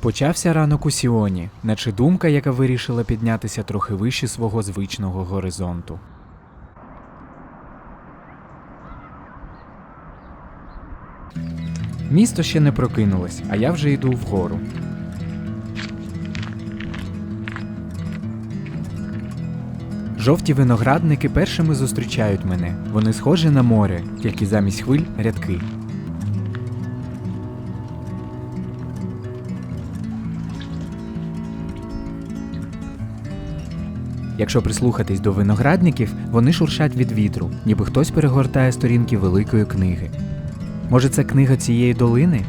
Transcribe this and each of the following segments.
Почався ранок у Сіоні, наче думка, яка вирішила піднятися трохи вище свого звичного горизонту. Місто ще не прокинулось, а я вже йду вгору. Жовті виноградники першими зустрічають мене. Вони схожі на море, тільки замість хвиль рядки. Якщо прислухатись до виноградників, вони шуршать від вітру, ніби хтось перегортає сторінки великої книги. Може, це книга цієї долини?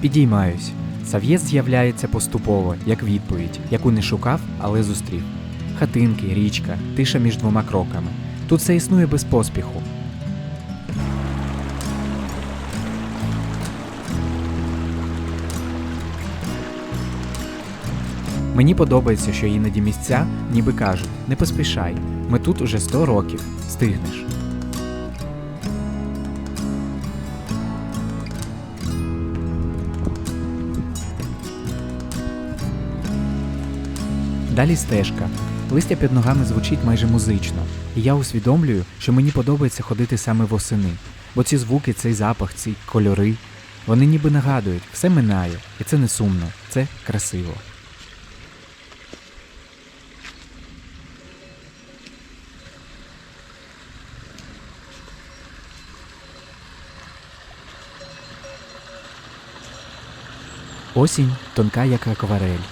Підіймаюсь. Сав'єс з'являється поступово, як відповідь, яку не шукав, але зустрів. Хатинки, річка, тиша між двома кроками. Тут все існує без поспіху. Мені подобається, що іноді місця ніби кажуть: не поспішай, ми тут уже 100 років, стигнеш. Далі стежка. Листя під ногами звучить майже музично, і я усвідомлюю, що мені подобається ходити саме восени, бо ці звуки, цей запах, ці кольори, вони ніби нагадують, все минає, і це не сумно, це красиво. Осінь тонка, як акварель.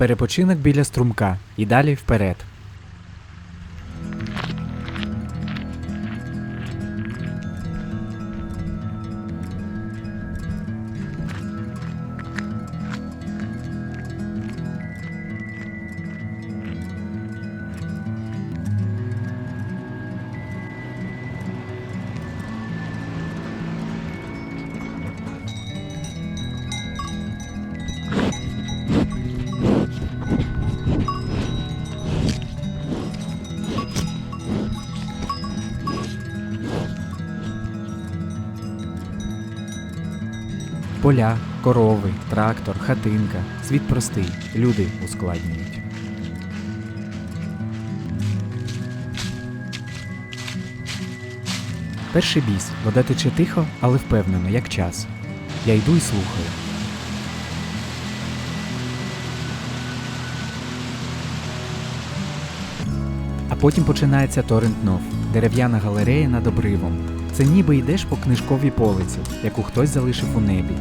Перепочинок біля струмка і далі вперед. Поля, корови, трактор, хатинка. Світ простий, люди ускладнюють. Перший біс. Вода тече тихо, але впевнено, як час. Я йду і слухаю. А потім починається Торрент-Нов, дерев'яна галерея над обривом. Це ніби йдеш по книжковій полиці, яку хтось залишив у небі.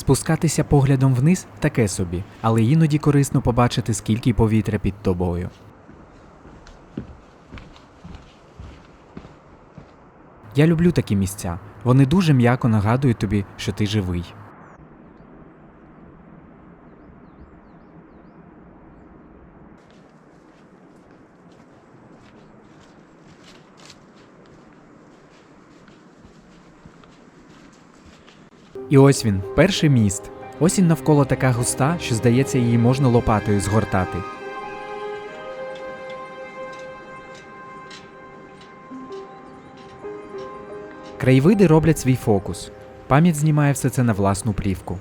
Спускатися поглядом вниз таке собі, але іноді корисно побачити, скільки повітря під тобою. Я люблю такі місця. Вони дуже м'яко нагадують тобі, що ти живий. І ось він, перший міст. Осінь навколо така густа, що здається, її можна лопатою згортати. Краєвиди роблять свій фокус. Пам'ять знімає все це на власну плівку.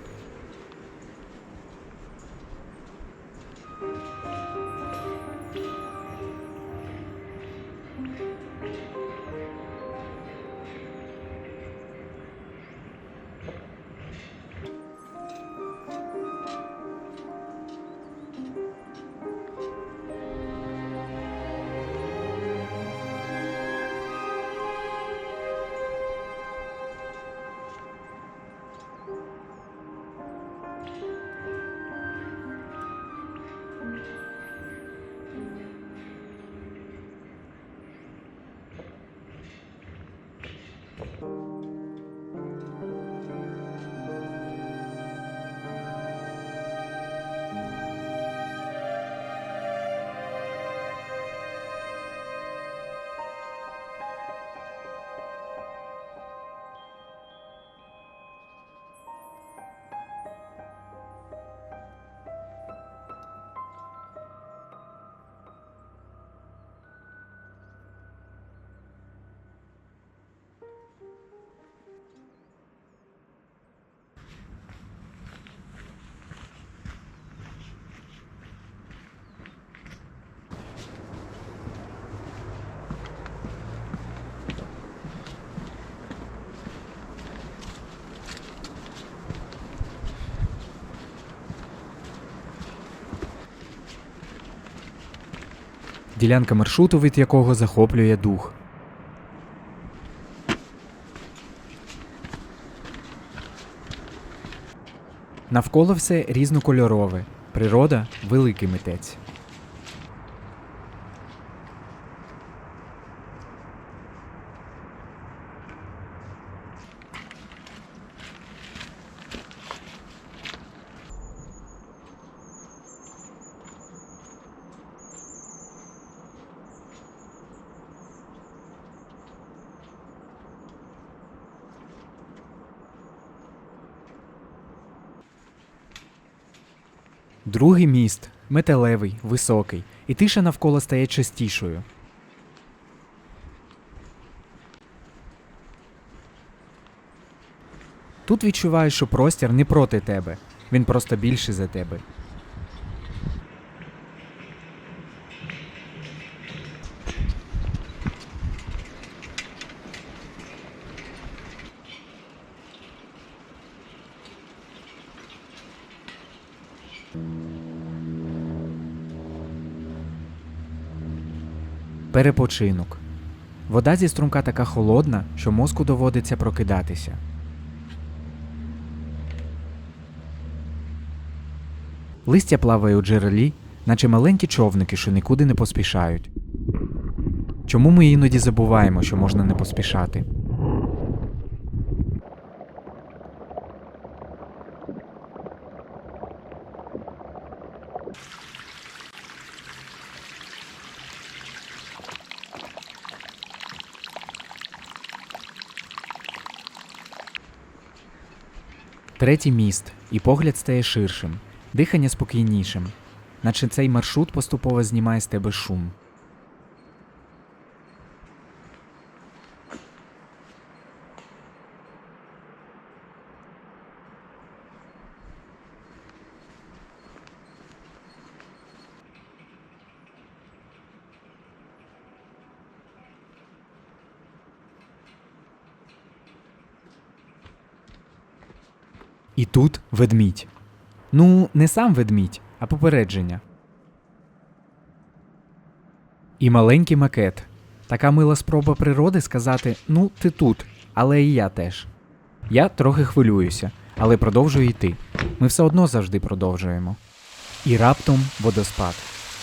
Ділянка маршруту, від якого захоплює дух. Навколо все різнокольорове. Природа великий митець. Другий міст металевий, високий, і тиша навколо стає частішою. Тут відчуваєш, що простір не проти тебе, він просто більший за тебе. Перепочинок. Вода зі струмка така холодна, що мозку доводиться прокидатися. Листя плаває у джерелі, наче маленькі човники, що нікуди не поспішають. Чому ми іноді забуваємо, що можна не поспішати? Третій міст, і погляд стає ширшим, дихання спокійнішим, наче цей маршрут поступово знімає з тебе шум. І тут ведмідь. Ну, не сам ведмідь, а попередження. І маленький макет. Така мила спроба природи сказати: ну, ти тут, але і я теж. Я трохи хвилююся, але продовжую йти. Ми все одно завжди продовжуємо. І раптом водоспад.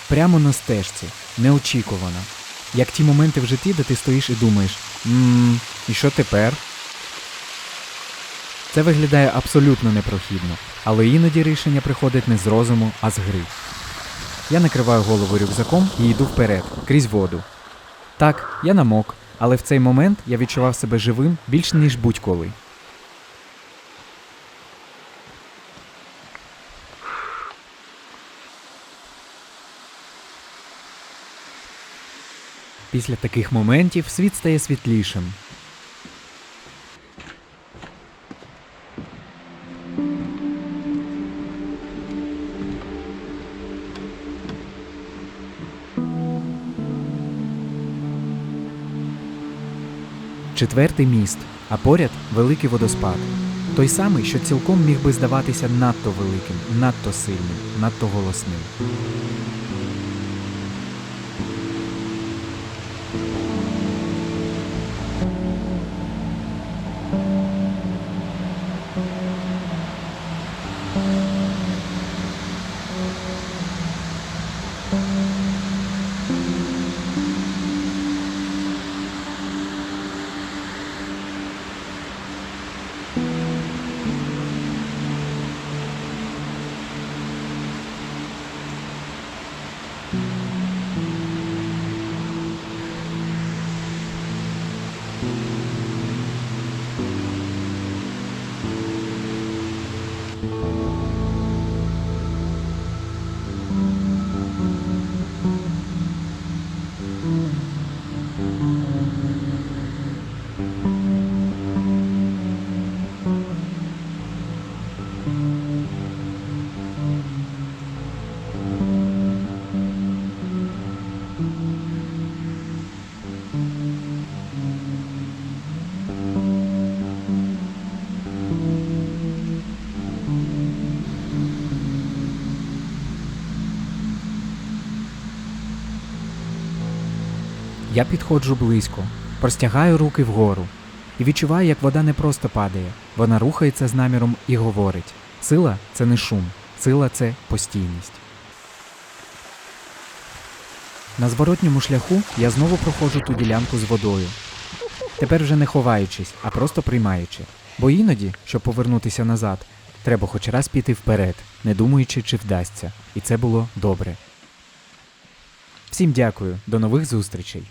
Прямо на стежці, неочікувано. Як ті моменти в житті, де ти стоїш і думаєш: мм, і що тепер? Це виглядає абсолютно непрохідно, але іноді рішення приходить не з розуму, а з гри. Я накриваю голову рюкзаком і йду вперед, крізь воду. Так, я намок, але в цей момент я відчував себе живим більш ніж будь-коли. Після таких моментів світ стає світлішим, Четвертий міст, а поряд великий водоспад. Той самий, що цілком міг би здаватися надто великим, надто сильним, надто голосним. Я підходжу близько, простягаю руки вгору і відчуваю, як вода не просто падає, вона рухається з наміром і говорить: сила це не шум, сила це постійність. На зворотньому шляху я знову проходжу ту ділянку з водою. Тепер вже не ховаючись, а просто приймаючи. Бо іноді, щоб повернутися назад, треба хоч раз піти вперед, не думаючи, чи вдасться. І це було добре. Всім дякую, до нових зустрічей.